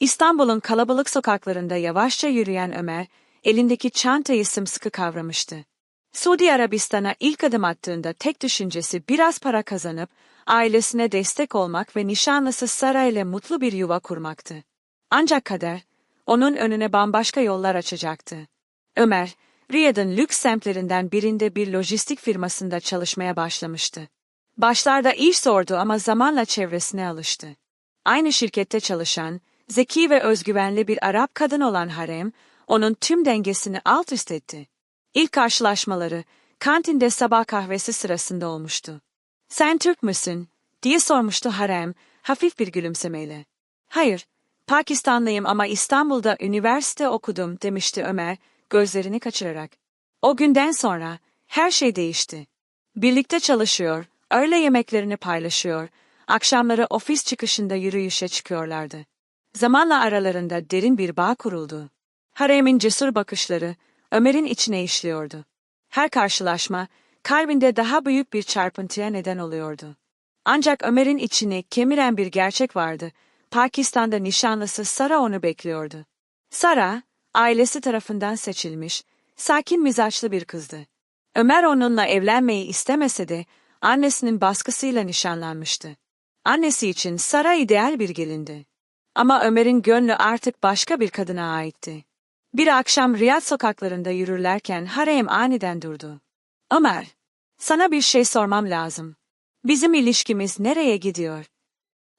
İstanbul'un kalabalık sokaklarında yavaşça yürüyen Ömer, elindeki çantayı sımsıkı kavramıştı. Suudi Arabistan'a ilk adım attığında tek düşüncesi biraz para kazanıp, ailesine destek olmak ve nişanlısı Sara ile mutlu bir yuva kurmaktı. Ancak kader, onun önüne bambaşka yollar açacaktı. Ömer, Riyad'ın lüks semtlerinden birinde bir lojistik firmasında çalışmaya başlamıştı. Başlarda iş zordu ama zamanla çevresine alıştı. Aynı şirkette çalışan, zeki ve özgüvenli bir Arap kadın olan Harem, onun tüm dengesini alt üst etti. İlk karşılaşmaları, kantinde sabah kahvesi sırasında olmuştu. Sen Türk müsün? diye sormuştu Harem, hafif bir gülümsemeyle. Hayır, Pakistanlıyım ama İstanbul'da üniversite okudum demişti Ömer, gözlerini kaçırarak. O günden sonra her şey değişti. Birlikte çalışıyor, öğle yemeklerini paylaşıyor, akşamları ofis çıkışında yürüyüşe çıkıyorlardı. Zamanla aralarında derin bir bağ kuruldu. Harem'in cesur bakışları Ömer'in içine işliyordu. Her karşılaşma kalbinde daha büyük bir çarpıntıya neden oluyordu. Ancak Ömer'in içini kemiren bir gerçek vardı. Pakistan'da nişanlısı Sara onu bekliyordu. Sara, ailesi tarafından seçilmiş, sakin mizaçlı bir kızdı. Ömer onunla evlenmeyi istemese de annesinin baskısıyla nişanlanmıştı. Annesi için Sara ideal bir gelindi. Ama Ömer'in gönlü artık başka bir kadına aitti. Bir akşam Riyad sokaklarında yürürlerken Harem aniden durdu. Ömer, sana bir şey sormam lazım. Bizim ilişkimiz nereye gidiyor?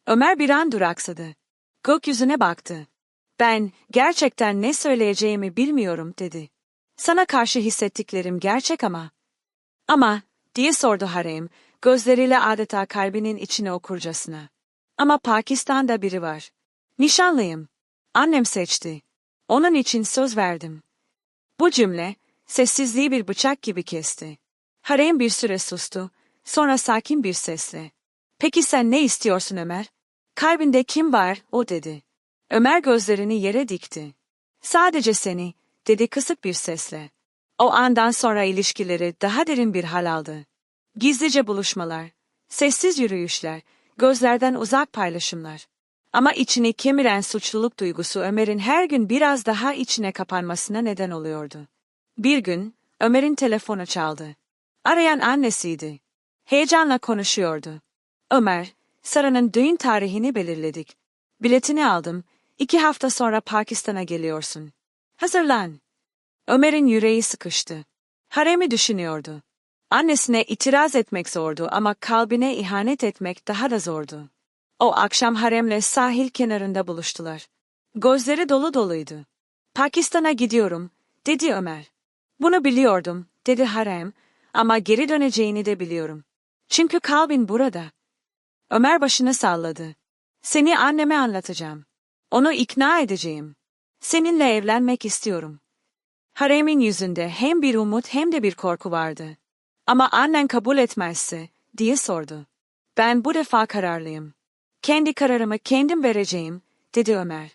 Ömer bir an duraksadı. Gökyüzüne baktı. Ben, gerçekten ne söyleyeceğimi bilmiyorum, dedi. Sana karşı hissettiklerim gerçek ama. Ama, diye sordu Harem, gözleriyle adeta kalbinin içine okurcasına. Ama Pakistan'da biri var. Nişanlıyım. Annem seçti. Onun için söz verdim. Bu cümle, sessizliği bir bıçak gibi kesti. Harem bir süre sustu, sonra sakin bir sesle. Peki sen ne istiyorsun Ömer? Kalbinde kim var, o dedi. Ömer gözlerini yere dikti. Sadece seni, dedi kısık bir sesle. O andan sonra ilişkileri daha derin bir hal aldı. Gizlice buluşmalar, sessiz yürüyüşler, gözlerden uzak paylaşımlar. Ama içini kemiren suçluluk duygusu Ömer'in her gün biraz daha içine kapanmasına neden oluyordu. Bir gün, Ömer'in telefonu çaldı. Arayan annesiydi. Heyecanla konuşuyordu. Ömer, Sara'nın düğün tarihini belirledik. Biletini aldım, iki hafta sonra Pakistan'a geliyorsun. Hazırlan. Ömer'in yüreği sıkıştı. Harem'i düşünüyordu. Annesine itiraz etmek zordu ama kalbine ihanet etmek daha da zordu. O akşam haremle sahil kenarında buluştular. Gözleri dolu doluydu. Pakistan'a gidiyorum, dedi Ömer. Bunu biliyordum, dedi harem, ama geri döneceğini de biliyorum. Çünkü kalbin burada. Ömer başını salladı. Seni anneme anlatacağım. Onu ikna edeceğim. Seninle evlenmek istiyorum. Harem'in yüzünde hem bir umut hem de bir korku vardı. Ama annen kabul etmezse, diye sordu. Ben bu defa kararlıyım. Kendi kararımı kendim vereceğim, dedi Ömer.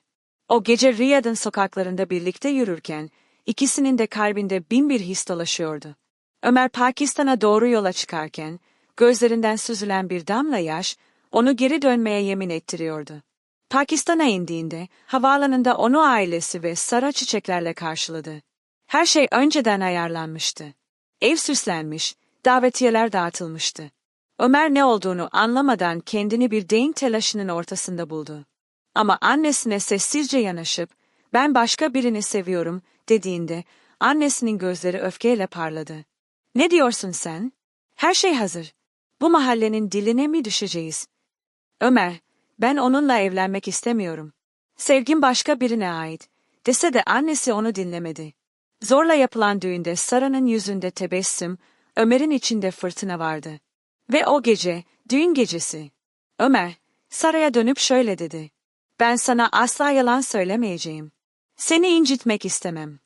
O gece Riyad'ın sokaklarında birlikte yürürken, ikisinin de kalbinde bin bir his dolaşıyordu. Ömer Pakistan'a doğru yola çıkarken, gözlerinden süzülen bir damla yaş, onu geri dönmeye yemin ettiriyordu. Pakistan'a indiğinde, havaalanında onu ailesi ve sara çiçeklerle karşıladı. Her şey önceden ayarlanmıştı. Ev süslenmiş, davetiyeler dağıtılmıştı. Ömer ne olduğunu anlamadan kendini bir deyin telaşının ortasında buldu. Ama annesine sessizce yanaşıp, ben başka birini seviyorum, dediğinde, annesinin gözleri öfkeyle parladı. Ne diyorsun sen? Her şey hazır. Bu mahallenin diline mi düşeceğiz? Ömer, ben onunla evlenmek istemiyorum. Sevgim başka birine ait. Dese de annesi onu dinlemedi. Zorla yapılan düğünde Sara'nın yüzünde tebessüm, Ömer'in içinde fırtına vardı. Ve o gece, düğün gecesi. Ömer, Sara'ya dönüp şöyle dedi. Ben sana asla yalan söylemeyeceğim. Seni incitmek istemem.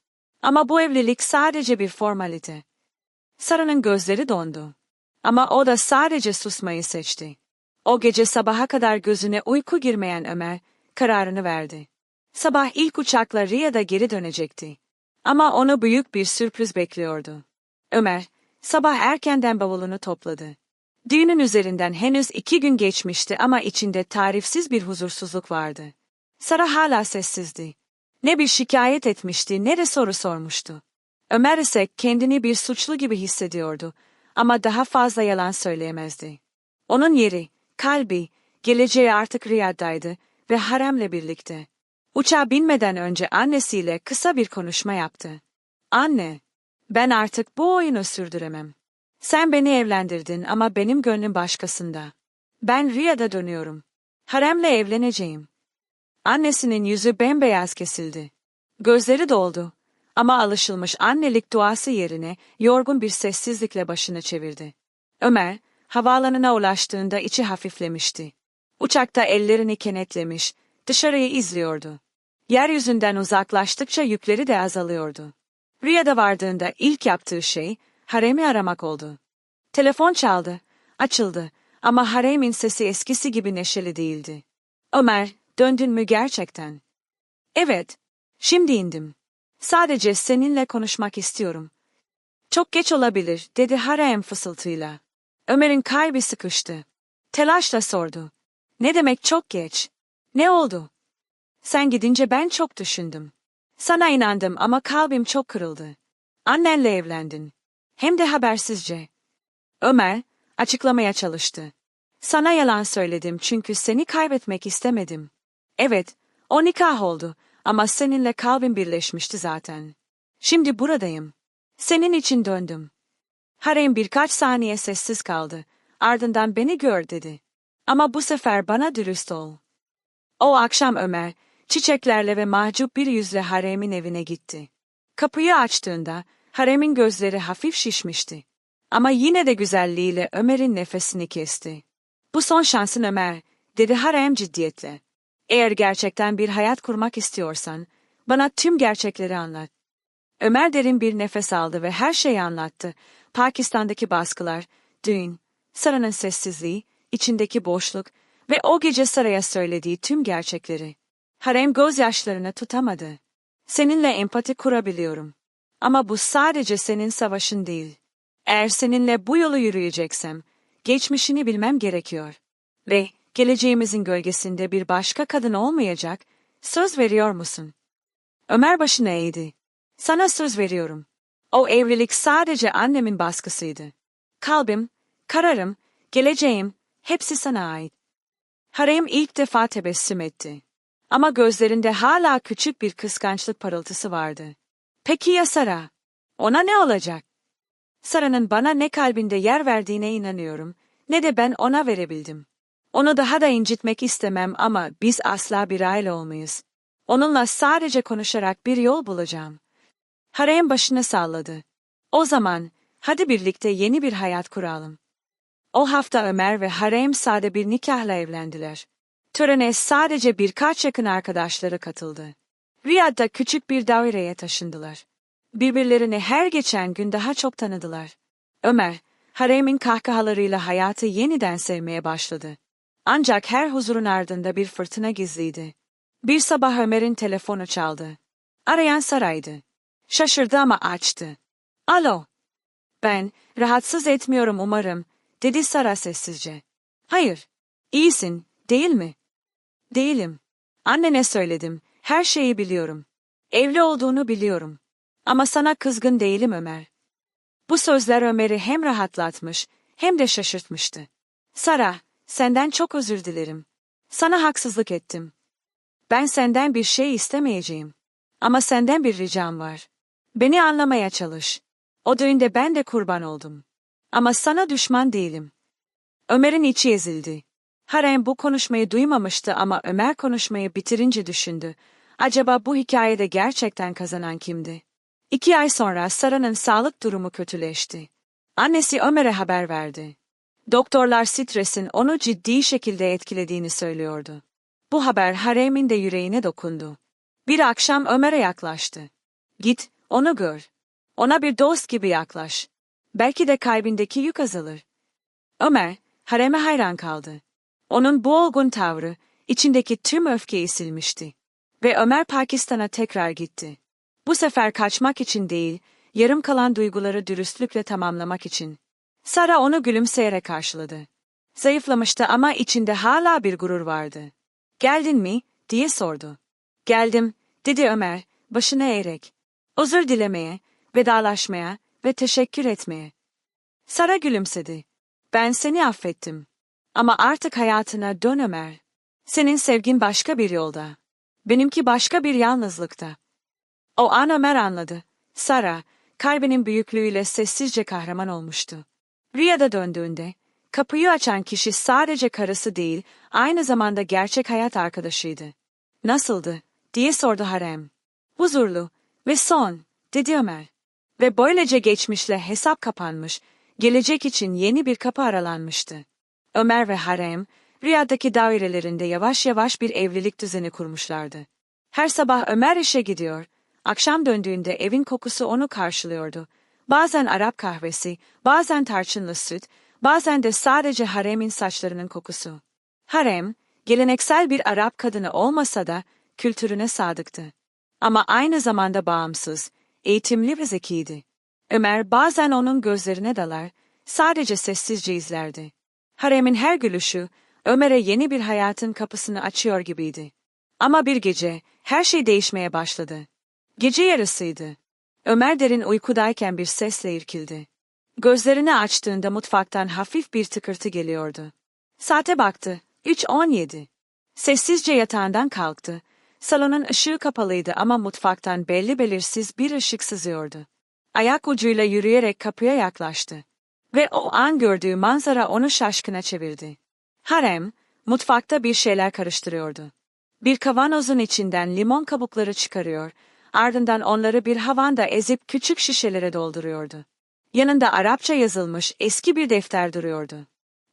Ama bu evlilik sadece bir formalite. Sara'nın gözleri dondu. Ama o da sadece susmayı seçti. O gece sabaha kadar gözüne uyku girmeyen Ömer, kararını verdi. Sabah ilk uçakla Riyad'a geri dönecekti. Ama onu büyük bir sürpriz bekliyordu. Ömer, sabah erkenden bavulunu topladı. Düğünün üzerinden henüz iki gün geçmişti ama içinde tarifsiz bir huzursuzluk vardı. Sara hala sessizdi. Ne bir şikayet etmişti ne de soru sormuştu. Ömer ise kendini bir suçlu gibi hissediyordu ama daha fazla yalan söyleyemezdi. Onun yeri, kalbi, geleceği artık Riyad'daydı ve haremle birlikte. Uçağa binmeden önce annesiyle kısa bir konuşma yaptı. Anne, ben artık bu oyunu sürdüremem. Sen beni evlendirdin ama benim gönlüm başkasında. Ben Riyad'a dönüyorum. Haremle evleneceğim. Annesinin yüzü bembeyaz kesildi. Gözleri doldu. Ama alışılmış annelik duası yerine yorgun bir sessizlikle başını çevirdi. Ömer, havaalanına ulaştığında içi hafiflemişti. Uçakta ellerini kenetlemiş, dışarıyı izliyordu. Yeryüzünden uzaklaştıkça yükleri de azalıyordu. Riyad'a vardığında ilk yaptığı şey, haremi aramak oldu. Telefon çaldı, açıldı ama haremin sesi eskisi gibi neşeli değildi. Ömer, döndün mü gerçekten? Evet, şimdi indim. Sadece seninle konuşmak istiyorum. Çok geç olabilir, dedi harem fısıltıyla. Ömer'in kalbi sıkıştı. Telaşla sordu. Ne demek çok geç? Ne oldu? Sen gidince ben çok düşündüm. Sana inandım ama kalbim çok kırıldı. Annenle evlendin. Hem de habersizce. Ömer, açıklamaya çalıştı. Sana yalan söyledim çünkü seni kaybetmek istemedim. Evet, o nikah oldu ama seninle kalbim birleşmişti zaten. Şimdi buradayım. Senin için döndüm. Harem birkaç saniye sessiz kaldı. Ardından beni gör dedi. Ama bu sefer bana dürüst ol. O akşam Ömer, çiçeklerle ve mahcup bir yüzle haremin evine gitti. Kapıyı açtığında, haremin gözleri hafif şişmişti. Ama yine de güzelliğiyle Ömer'in nefesini kesti. Bu son şansın Ömer, dedi harem ciddiyetle. Eğer gerçekten bir hayat kurmak istiyorsan, bana tüm gerçekleri anlat. Ömer derin bir nefes aldı ve her şeyi anlattı. Pakistan'daki baskılar, düğün, Sara'nın sessizliği, içindeki boşluk ve o gece Sara'ya söylediği tüm gerçekleri. Harem gözyaşlarını tutamadı. Seninle empati kurabiliyorum. Ama bu sadece senin savaşın değil. Eğer seninle bu yolu yürüyeceksem, geçmişini bilmem gerekiyor. Ve geleceğimizin gölgesinde bir başka kadın olmayacak, söz veriyor musun? Ömer başını eğdi. Sana söz veriyorum. O evlilik sadece annemin baskısıydı. Kalbim, kararım, geleceğim, hepsi sana ait. Harem ilk defa tebessüm etti. Ama gözlerinde hala küçük bir kıskançlık parıltısı vardı. Peki ya Sara? Ona ne olacak? Sara'nın bana ne kalbinde yer verdiğine inanıyorum, ne de ben ona verebildim. Onu daha da incitmek istemem ama biz asla bir aile olmayız. Onunla sadece konuşarak bir yol bulacağım. Harem başını salladı. O zaman, hadi birlikte yeni bir hayat kuralım. O hafta Ömer ve Harem sade bir nikahla evlendiler. Törene sadece birkaç yakın arkadaşları katıldı. Riyad'da küçük bir daireye taşındılar. Birbirlerini her geçen gün daha çok tanıdılar. Ömer, Harem'in kahkahalarıyla hayatı yeniden sevmeye başladı. Ancak her huzurun ardında bir fırtına gizliydi. Bir sabah Ömer'in telefonu çaldı. Arayan Saray'dı. Şaşırdı ama açtı. Alo. Ben, rahatsız etmiyorum umarım, dedi Sara sessizce. Hayır. İyisin, değil mi? Değilim. Annene söyledim, her şeyi biliyorum. Evli olduğunu biliyorum. Ama sana kızgın değilim Ömer. Bu sözler Ömer'i hem rahatlatmış, hem de şaşırtmıştı. Sara, senden çok özür dilerim. Sana haksızlık ettim. Ben senden bir şey istemeyeceğim. Ama senden bir ricam var. Beni anlamaya çalış. O düğünde ben de kurban oldum. Ama sana düşman değilim. Ömer'in içi ezildi. Harem bu konuşmayı duymamıştı ama Ömer konuşmayı bitirince düşündü. Acaba bu hikayede gerçekten kazanan kimdi? İki ay sonra Sara'nın sağlık durumu kötüleşti. Annesi Ömer'e haber verdi. Doktorlar stresin onu ciddi şekilde etkilediğini söylüyordu. Bu haber Harem'in de yüreğine dokundu. Bir akşam Ömer'e yaklaştı. Git, onu gör. Ona bir dost gibi yaklaş. Belki de kalbindeki yük azalır. Ömer, Harem'e hayran kaldı. Onun bu olgun tavrı, içindeki tüm öfkeyi silmişti. Ve Ömer Pakistan'a tekrar gitti. Bu sefer kaçmak için değil, yarım kalan duyguları dürüstlükle tamamlamak için. Sara onu gülümseyerek karşıladı. Zayıflamıştı ama içinde hala bir gurur vardı. Geldin mi, diye sordu. Geldim, dedi Ömer, başını eğerek. Özür dilemeye, vedalaşmaya ve teşekkür etmeye. Sara gülümsedi. Ben seni affettim. Ama artık hayatına dön Ömer. Senin sevgin başka bir yolda. Benimki başka bir yalnızlıkta. O an Ömer anladı. Sara, kalbinin büyüklüğüyle sessizce kahraman olmuştu. Rüyada döndüğünde, kapıyı açan kişi sadece karısı değil, aynı zamanda gerçek hayat arkadaşıydı. Nasıldı? diye sordu Harem. Huzurlu ve son, dedi Ömer. Ve böylece geçmişle hesap kapanmış, gelecek için yeni bir kapı aralanmıştı. Ömer ve Harem, Riyad'daki dairelerinde yavaş yavaş bir evlilik düzeni kurmuşlardı. Her sabah Ömer işe gidiyor, akşam döndüğünde evin kokusu onu karşılıyordu. Bazen Arap kahvesi, bazen tarçınlı süt, bazen de sadece Harem'in saçlarının kokusu. Harem, geleneksel bir Arap kadını olmasa da kültürüne sadıktı. Ama aynı zamanda bağımsız, eğitimli ve zekiydi. Ömer bazen onun gözlerine dalar, sadece sessizce izlerdi. Harem'in her gülüşü, Ömer'e yeni bir hayatın kapısını açıyor gibiydi. Ama bir gece, her şey değişmeye başladı. Gece yarısıydı. Ömer derin uykudayken bir sesle irkildi. Gözlerini açtığında mutfaktan hafif bir tıkırtı geliyordu. Saate baktı, 3.17. Sessizce yatağından kalktı. Salonun ışığı kapalıydı ama mutfaktan belli belirsiz bir ışık sızıyordu. Ayak ucuyla yürüyerek kapıya yaklaştı. Ve o an gördüğü manzara onu şaşkına çevirdi. Harem, mutfakta bir şeyler karıştırıyordu. Bir kavanozun içinden limon kabukları çıkarıyor, ardından onları bir havanda ezip küçük şişelere dolduruyordu. Yanında Arapça yazılmış eski bir defter duruyordu.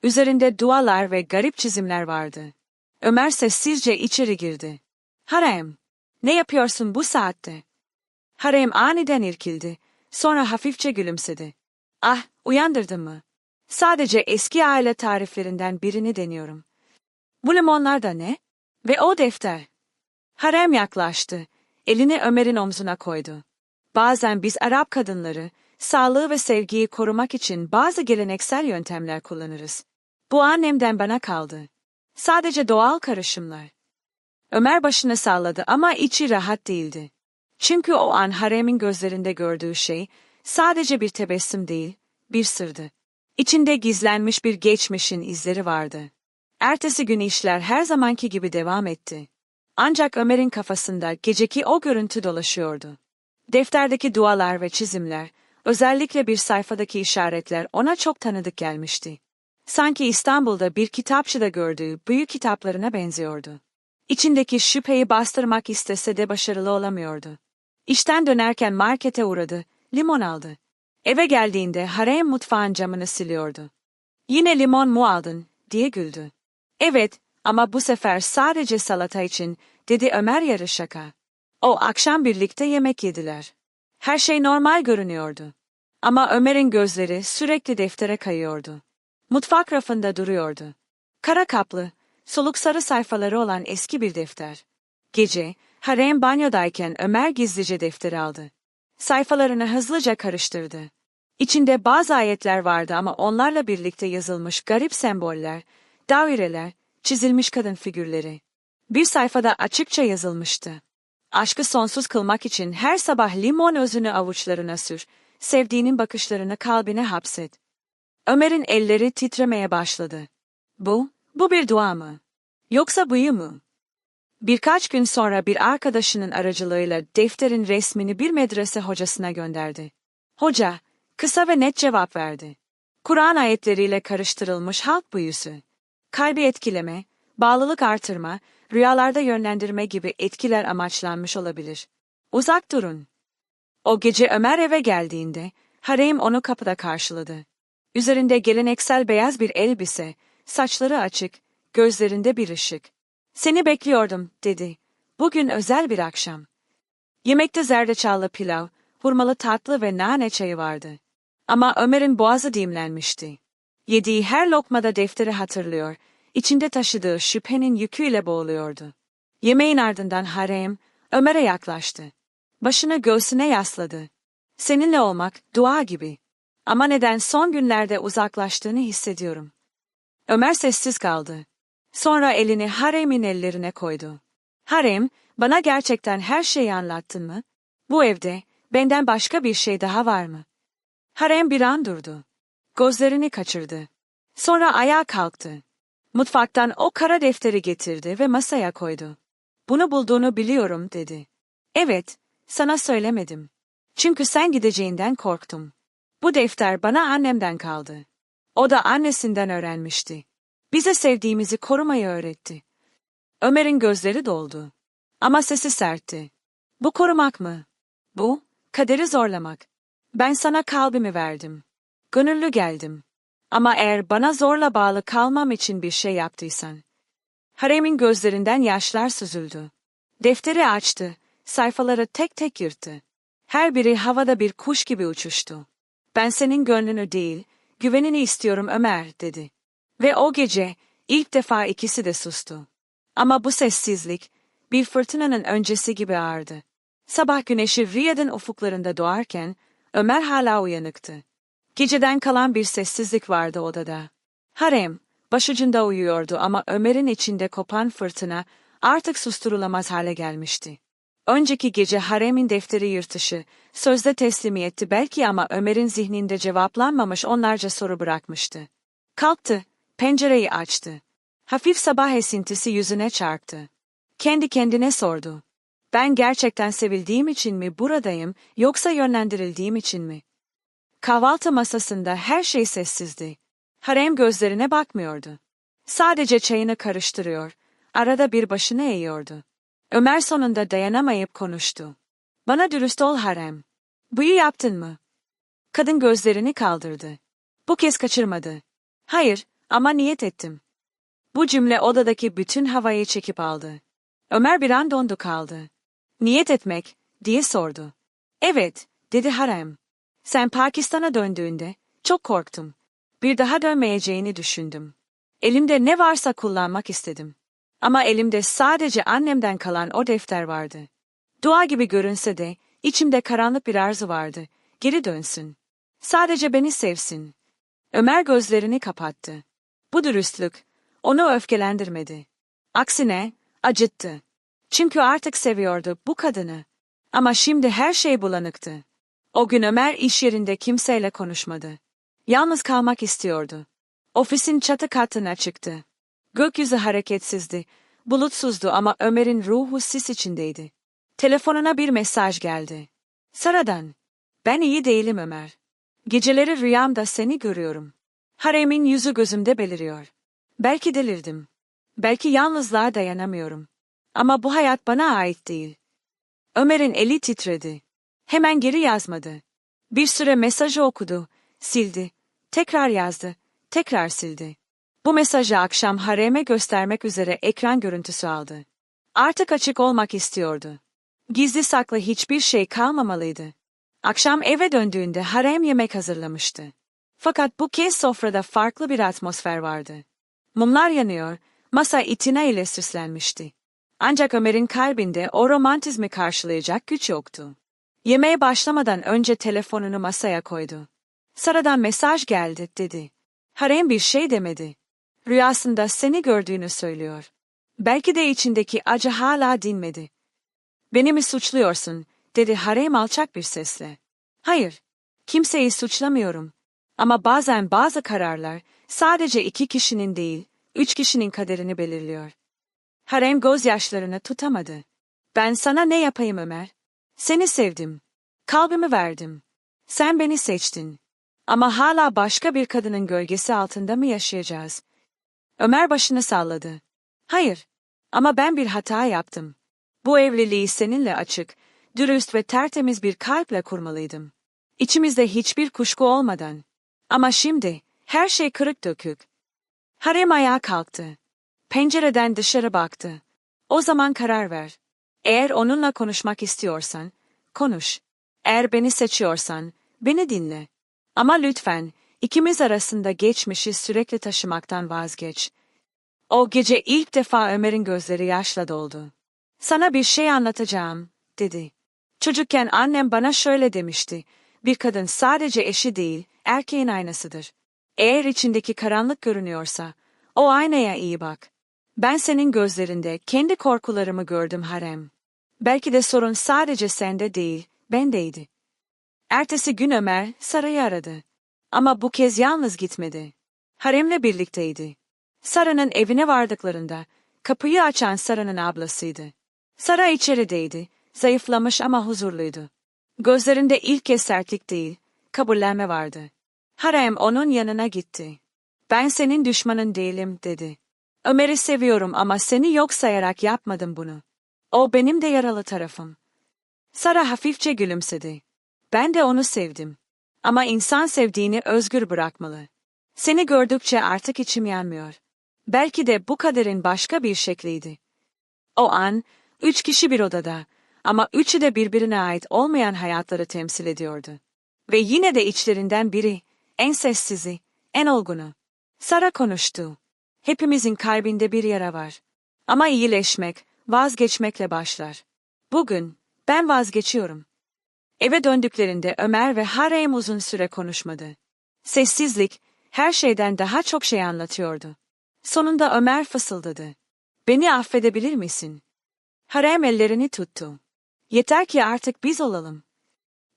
Üzerinde dualar ve garip çizimler vardı. Ömer sessizce içeri girdi. Harem, ne yapıyorsun bu saatte? Harem aniden irkildi, sonra hafifçe gülümsedi. Ah, uyandırdın mı? Sadece eski aile tariflerinden birini deniyorum. Bu limonlar da ne? Ve o defter. Harem yaklaştı. Elini Ömer'in omzuna koydu. Bazen biz Arap kadınları, sağlığı ve sevgiyi korumak için bazı geleneksel yöntemler kullanırız. Bu annemden bana kaldı. Sadece doğal karışımlar. Ömer başını salladı ama içi rahat değildi. Çünkü o an Harem'in gözlerinde gördüğü şey sadece bir tebessüm değil, bir sırdı. İçinde gizlenmiş bir geçmişin izleri vardı. Ertesi gün işler her zamanki gibi devam etti. Ancak Ömer'in kafasında geceki o görüntü dolaşıyordu. Defterdeki dualar ve çizimler, özellikle bir sayfadaki işaretler ona çok tanıdık gelmişti. Sanki İstanbul'da bir kitapçıda gördüğü büyük kitaplarına benziyordu. İçindeki şüpheyi bastırmak istese de başarılı olamıyordu. İşten dönerken markete uğradı, limon aldı. Eve geldiğinde harem mutfağın camını siliyordu. Yine limon mu aldın, diye güldü. Evet, ama bu sefer sadece salata için, dedi Ömer yarı şaka. O akşam birlikte yemek yediler. Her şey normal görünüyordu. Ama Ömer'in gözleri sürekli deftere kayıyordu. Mutfak rafında duruyordu. Kara kaplı, soluk sarı sayfaları olan eski bir defter. Gece, harem banyodayken Ömer gizlice defteri aldı. Sayfalarını hızlıca karıştırdı. İçinde bazı ayetler vardı ama onlarla birlikte yazılmış garip semboller, daireler, çizilmiş kadın figürleri. Bir sayfada açıkça yazılmıştı. Aşkı sonsuz kılmak için her sabah limon özünü avuçlarına sür, sevdiğinin bakışlarını kalbine hapset. Ömer'in elleri titremeye başladı. Bu, bu bir dua mı? Yoksa büyü mü? Birkaç gün sonra bir arkadaşının aracılığıyla defterin resmini bir medrese hocasına gönderdi. Hoca, kısa ve net cevap verdi. Kur'an ayetleriyle karıştırılmış halk büyüsü. Kalbi etkileme, bağlılık artırma, rüyalarda yönlendirme gibi etkiler amaçlanmış olabilir. Uzak durun. O gece Ömer eve geldiğinde, harem onu kapıda karşıladı. Üzerinde geleneksel beyaz bir elbise, saçları açık, gözlerinde bir ışık. Seni bekliyordum, dedi. Bugün özel bir akşam. Yemekte zerdeçallı pilav, hurmalı tatlı ve nane çayı vardı. Ama Ömer'in boğazı dimlenmişti. Yediği her lokmada defteri hatırlıyor, içinde taşıdığı şüphenin yüküyle boğuluyordu. Yemeğin ardından harem, Ömer'e yaklaştı. Başını göğsüne yasladı. Seninle olmak, dua gibi. Ama neden son günlerde uzaklaştığını hissediyorum. Ömer sessiz kaldı. Sonra elini haremin ellerine koydu. Harem, bana gerçekten her şeyi anlattın mı? Bu evde, benden başka bir şey daha var mı? Harem bir an durdu. Gözlerini kaçırdı. Sonra ayağa kalktı. Mutfaktan o kara defteri getirdi ve masaya koydu. Bunu bulduğunu biliyorum dedi. Evet, sana söylemedim. Çünkü sen gideceğinden korktum. Bu defter bana annemden kaldı. O da annesinden öğrenmişti. Bize sevdiğimizi korumayı öğretti. Ömer'in gözleri doldu. Ama sesi sertti. Bu korumak mı? Bu, kaderi zorlamak. Ben sana kalbimi verdim. Gönüllü geldim. Ama eğer bana zorla bağlı kalmam için bir şey yaptıysan. Harem'in gözlerinden yaşlar süzüldü. Defteri açtı, sayfaları tek tek yırttı. Her biri havada bir kuş gibi uçuştu. Ben senin gönlünü değil, güvenini istiyorum Ömer, dedi. Ve o gece, ilk defa ikisi de sustu. Ama bu sessizlik, bir fırtınanın öncesi gibi ağırdı. Sabah güneşi Riyad'ın ufuklarında doğarken, Ömer hala uyanıktı. Geceden kalan bir sessizlik vardı odada. Harem, başucunda uyuyordu ama Ömer'in içinde kopan fırtına artık susturulamaz hale gelmişti. Önceki gece haremin defteri yırtışı, sözde teslimiyetti belki ama Ömer'in zihninde cevaplanmamış onlarca soru bırakmıştı. Kalktı, pencereyi açtı. Hafif sabah esintisi yüzüne çarptı. Kendi kendine sordu. Ben gerçekten sevildiğim için mi buradayım, yoksa yönlendirildiğim için mi? Kahvaltı masasında her şey sessizdi. Harem gözlerine bakmıyordu. Sadece çayını karıştırıyor, arada bir başını eğiyordu. Ömer sonunda dayanamayıp konuştu. Bana dürüst ol Harem. Buyu yaptın mı? Kadın gözlerini kaldırdı. Bu kez kaçırmadı. Hayır, ama niyet ettim. Bu cümle odadaki bütün havayı çekip aldı. Ömer bir an dondu kaldı. Niyet etmek, diye sordu. Evet, dedi Harem. Sen Pakistan'a döndüğünde, çok korktum. Bir daha dönmeyeceğini düşündüm. Elimde ne varsa kullanmak istedim. Ama elimde sadece annemden kalan o defter vardı. Dua gibi görünse de, içimde karanlık bir arzu vardı. Geri dönsün. Sadece beni sevsin. Ömer gözlerini kapattı. Bu dürüstlük, onu öfkelendirmedi. Aksine, acıttı. Çünkü artık seviyordu bu kadını. Ama şimdi her şey bulanıktı. O gün Ömer iş yerinde kimseyle konuşmadı. Yalnız kalmak istiyordu. Ofisin çatı katına çıktı. Gökyüzü hareketsizdi, bulutsuzdu ama Ömer'in ruhu sis içindeydi. Telefonuna bir mesaj geldi. Sara'dan. Ben iyi değilim Ömer. Geceleri rüyamda seni görüyorum. Harem'in yüzü gözümde beliriyor. Belki delirdim. Belki yalnızlığa dayanamıyorum. Ama bu hayat bana ait değil. Ömer'in eli titredi. Hemen geri yazmadı. Bir süre mesajı okudu, sildi, tekrar yazdı, tekrar sildi. Bu mesajı akşam hareme göstermek üzere ekran görüntüsü aldı. Artık açık olmak istiyordu. Gizli saklı hiçbir şey kalmamalıydı. Akşam eve döndüğünde harem yemek hazırlamıştı. Fakat bu kez sofrada farklı bir atmosfer vardı. Mumlar yanıyor, masa itina ile süslenmişti. Ancak Ömer'in kalbinde o romantizmi karşılayacak güç yoktu. Yemeğe başlamadan önce telefonunu masaya koydu. Sara'dan mesaj geldi, dedi. Harem bir şey demedi. Rüyasında seni gördüğünü söylüyor. Belki de içindeki acı hala dinmedi. Beni mi suçluyorsun, dedi Harem alçak bir sesle. Hayır, kimseyi suçlamıyorum. Ama bazen bazı kararlar sadece iki kişinin değil, üç kişinin kaderini belirliyor. Harem gözyaşlarını tutamadı. Ben sana ne yapayım Ömer? Seni sevdim. Kalbimi verdim. Sen beni seçtin. Ama hala başka bir kadının gölgesi altında mı yaşayacağız? Ömer başını salladı. Hayır. Ama ben bir hata yaptım. Bu evliliği seninle açık, dürüst ve tertemiz bir kalple kurmalıydım. İçimizde hiçbir kuşku olmadan. Ama şimdi, her şey kırık dökük. Harem ayağa kalktı. Pencereden dışarı baktı. O zaman karar ver. Eğer onunla konuşmak istiyorsan, konuş. Eğer beni seçiyorsan, beni dinle. Ama lütfen, ikimiz arasında geçmişi sürekli taşımaktan vazgeç. O gece ilk defa Ömer'in gözleri yaşla doldu. Sana bir şey anlatacağım, dedi. Çocukken annem bana şöyle demişti. Bir kadın sadece eşi değil, erkeğin aynasıdır. Eğer içindeki karanlık görünüyorsa, o aynaya iyi bak. Ben senin gözlerinde kendi korkularımı gördüm harem. Belki de sorun sadece sende değil, bendeydi. Ertesi gün Ömer, Sara'yı aradı. Ama bu kez yalnız gitmedi. Haremle birlikteydi. Sara'nın evine vardıklarında, kapıyı açan Sara'nın ablasıydı. Sara içerideydi, zayıflamış ama huzurluydu. Gözlerinde ilk kez sertlik değil, kabullenme vardı. Harem onun yanına gitti. Ben senin düşmanın değilim, dedi. Ömer'i seviyorum ama seni yok sayarak yapmadım bunu. O benim de yaralı tarafım. Sara hafifçe gülümsedi. Ben de onu sevdim. Ama insan sevdiğini özgür bırakmalı. Seni gördükçe artık içim yanmıyor. Belki de bu kaderin başka bir şekliydi. O an, üç kişi bir odada ama üçü de birbirine ait olmayan hayatları temsil ediyordu. Ve yine de içlerinden biri, en sessizi, en olgunu. Sara konuştu. Hepimizin kalbinde bir yara var. Ama iyileşmek, vazgeçmekle başlar. Bugün, ben vazgeçiyorum. Eve döndüklerinde Ömer ve Harem uzun süre konuşmadı. Sessizlik, her şeyden daha çok şey anlatıyordu. Sonunda Ömer fısıldadı. Beni affedebilir misin? Harem ellerini tuttu. Yeter ki artık biz olalım.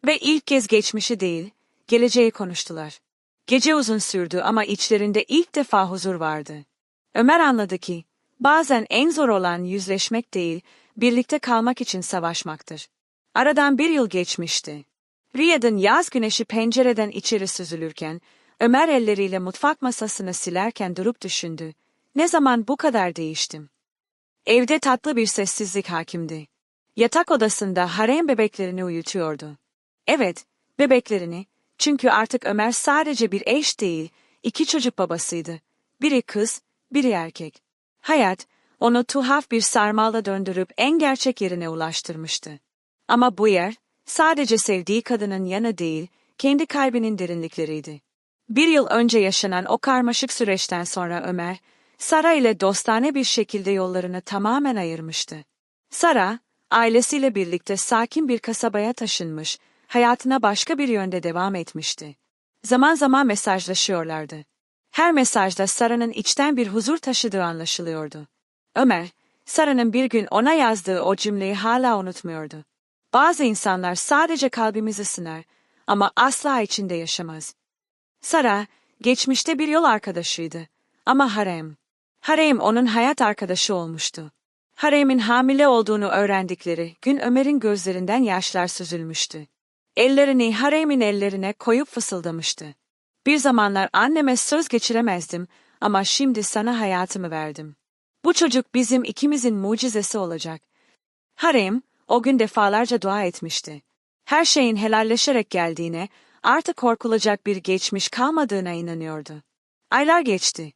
Ve ilk kez geçmişi değil, geleceği konuştular. Gece uzun sürdü ama içlerinde ilk defa huzur vardı. Ömer anladı ki, bazen en zor olan yüzleşmek değil, birlikte kalmak için savaşmaktır. Aradan bir yıl geçmişti. Riyad'ın yaz güneşi pencereden içeri süzülürken, Ömer elleriyle mutfak masasını silerken durup düşündü. Ne zaman bu kadar değiştim? Evde tatlı bir sessizlik hakimdi. Yatak odasında harem bebeklerini uyutuyordu. Evet, bebeklerini, çünkü artık Ömer sadece bir eş değil, iki çocuk babasıydı. Biri kız, biri erkek. Hayat, onu tuhaf bir sarmala döndürüp en gerçek yerine ulaştırmıştı. Ama bu yer, sadece sevdiği kadının yanı değil, kendi kalbinin derinlikleriydi. Bir yıl önce yaşanan o karmaşık süreçten sonra Ömer, Sara ile dostane bir şekilde yollarını tamamen ayırmıştı. Sara, ailesiyle birlikte sakin bir kasabaya taşınmış, hayatına başka bir yönde devam etmişti. Zaman zaman mesajlaşıyorlardı. Her mesajda Sara'nın içten bir huzur taşıdığı anlaşılıyordu. Ömer, Sara'nın bir gün ona yazdığı o cümleyi hala unutmuyordu. Bazı insanlar sadece kalbimizi sınar ama asla içinde yaşamaz. Sara, geçmişte bir yol arkadaşıydı. Ama Harem. Harem onun hayat arkadaşı olmuştu. Harem'in hamile olduğunu öğrendikleri gün Ömer'in gözlerinden yaşlar süzülmüştü. Ellerini Harem'in ellerine koyup fısıldamıştı. Bir zamanlar anneme söz geçiremezdim ama şimdi sana hayatımı verdim. Bu çocuk bizim ikimizin mucizesi olacak. Harem, o gün defalarca dua etmişti. Her şeyin helalleşerek geldiğine, artık korkulacak bir geçmiş kalmadığına inanıyordu. Aylar geçti.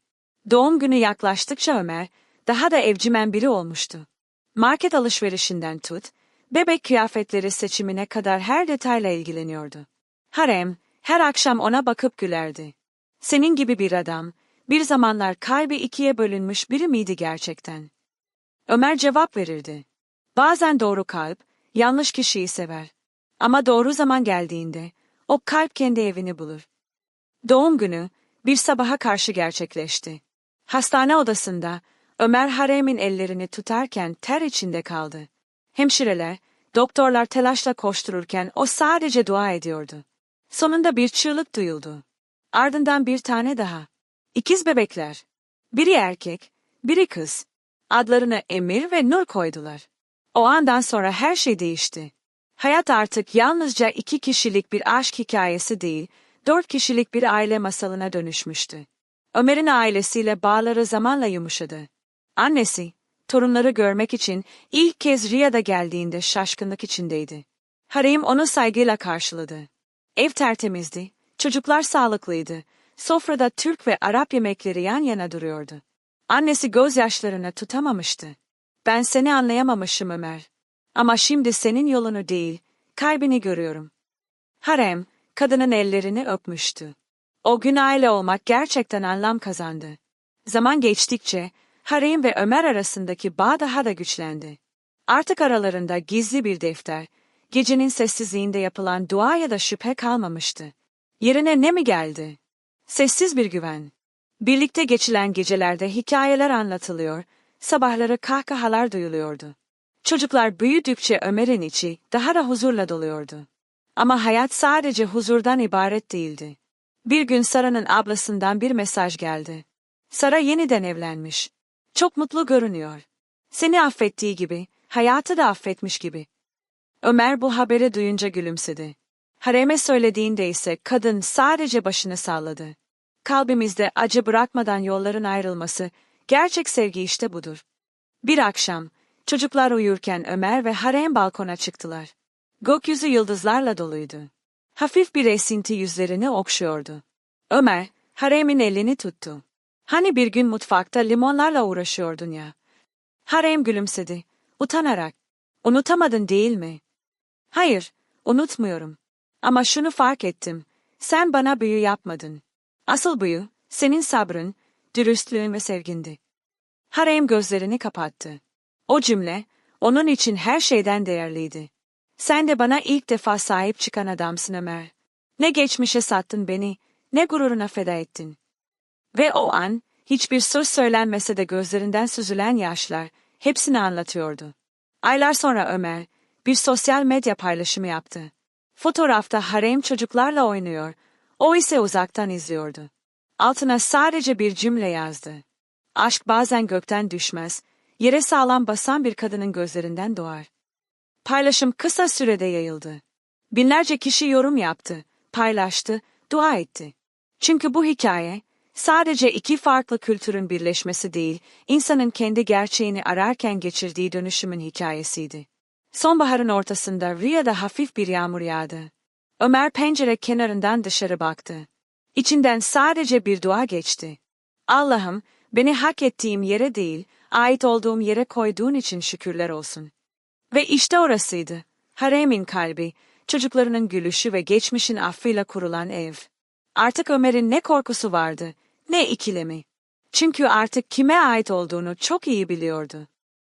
Doğum günü yaklaştıkça Ömer, daha da evcimen biri olmuştu. Market alışverişinden tut, bebek kıyafetleri seçimine kadar her detayla ilgileniyordu. Harem, her akşam ona bakıp gülerdi. Senin gibi bir adam, bir zamanlar kalbi ikiye bölünmüş biri miydi gerçekten? Ömer cevap verirdi. Bazen doğru kalp, yanlış kişiyi sever. Ama doğru zaman geldiğinde, o kalp kendi evini bulur. Doğum günü, bir sabaha karşı gerçekleşti. Hastane odasında, Ömer Harem'in ellerini tutarken ter içinde kaldı. Hemşireler, doktorlar telaşla koştururken o sadece dua ediyordu. Sonunda bir çığlık duyuldu. Ardından bir tane daha. İkiz bebekler. Biri erkek, biri kız. Adlarını Emir ve Nur koydular. O andan sonra her şey değişti. Hayat artık yalnızca iki kişilik bir aşk hikayesi değil, dört kişilik bir aile masalına dönüşmüştü. Ömer'in ailesiyle bağları zamanla yumuşadı. Annesi, torunları görmek için ilk kez Riyad'a geldiğinde şaşkınlık içindeydi. Harem onu saygıyla karşıladı. Ev tertemizdi, çocuklar sağlıklıydı, sofrada Türk ve Arap yemekleri yan yana duruyordu. Annesi gözyaşlarını tutamamıştı. Ben seni anlayamamışım Ömer. Ama şimdi senin yolunu değil, kalbini görüyorum. Harem, kadının ellerini öpmüştü. O gün aile olmak gerçekten anlam kazandı. Zaman geçtikçe, Harem ve Ömer arasındaki bağ daha da güçlendi. Artık aralarında gizli bir defter, gecenin sessizliğinde yapılan dua ya da şüphe kalmamıştı. Yerine ne mi geldi? Sessiz bir güven. Birlikte geçilen gecelerde hikayeler anlatılıyor, Sabahları kahkahalar duyuluyordu. Çocuklar büyüdükçe Ömer'in içi daha da huzurla doluyordu. Ama hayat sadece huzurdan ibaret değildi. Bir gün Sara'nın ablasından bir mesaj geldi. Sara yeniden evlenmiş. Çok mutlu görünüyor. Seni affettiği gibi, hayatı da affetmiş gibi. Ömer bu haberi duyunca gülümsedi. Harem'e söylediğinde ise kadın sadece başını salladı. Kalbimizde acı bırakmadan yolların ayrılması, gerçek sevgi işte budur. Bir akşam, çocuklar uyurken Ömer ve Harem balkona çıktılar. Gökyüzü yıldızlarla doluydu. Hafif bir esinti yüzlerini okşuyordu. Ömer, Harem'in elini tuttu. Hani bir gün mutfakta limonlarla uğraşıyordun ya. Harem gülümsedi, utanarak. Unutamadın değil mi? Hayır, unutmuyorum. Ama şunu fark ettim. Sen bana büyü yapmadın. Asıl büyü, senin sabrın, dürüstlüğün ve sevgindi. Harem gözlerini kapattı. O cümle, onun için her şeyden değerliydi. Sen de bana ilk defa sahip çıkan adamsın Ömer. Ne geçmişe sattın beni, ne gururuna feda ettin. Ve o an, hiçbir söz söylenmese de gözlerinden süzülen yaşlar, hepsini anlatıyordu. Aylar sonra Ömer, bir sosyal medya paylaşımı yaptı. Fotoğrafta harem çocuklarla oynuyor, o ise uzaktan izliyordu. Altına sadece bir cümle yazdı. Aşk bazen gökten düşmez, yere sağlam basan bir kadının gözlerinden doğar. Paylaşım kısa sürede yayıldı. Binlerce kişi yorum yaptı, paylaştı, dua etti. Çünkü bu hikaye, sadece iki farklı kültürün birleşmesi değil, insanın kendi gerçeğini ararken geçirdiği dönüşümün hikayesiydi. Sonbaharın ortasında Riya'da hafif bir yağmur yağdı. Ömer pencere kenarından dışarı baktı. İçinden sadece bir dua geçti. Allah'ım, beni hak ettiğim yere değil, ait olduğum yere koyduğun için şükürler olsun. Ve işte orasıydı. Harem'in kalbi, çocuklarının gülüşü ve geçmişin affıyla kurulan ev. Artık Ömer'in ne korkusu vardı, ne ikilemi. Çünkü artık kime ait olduğunu çok iyi biliyordu.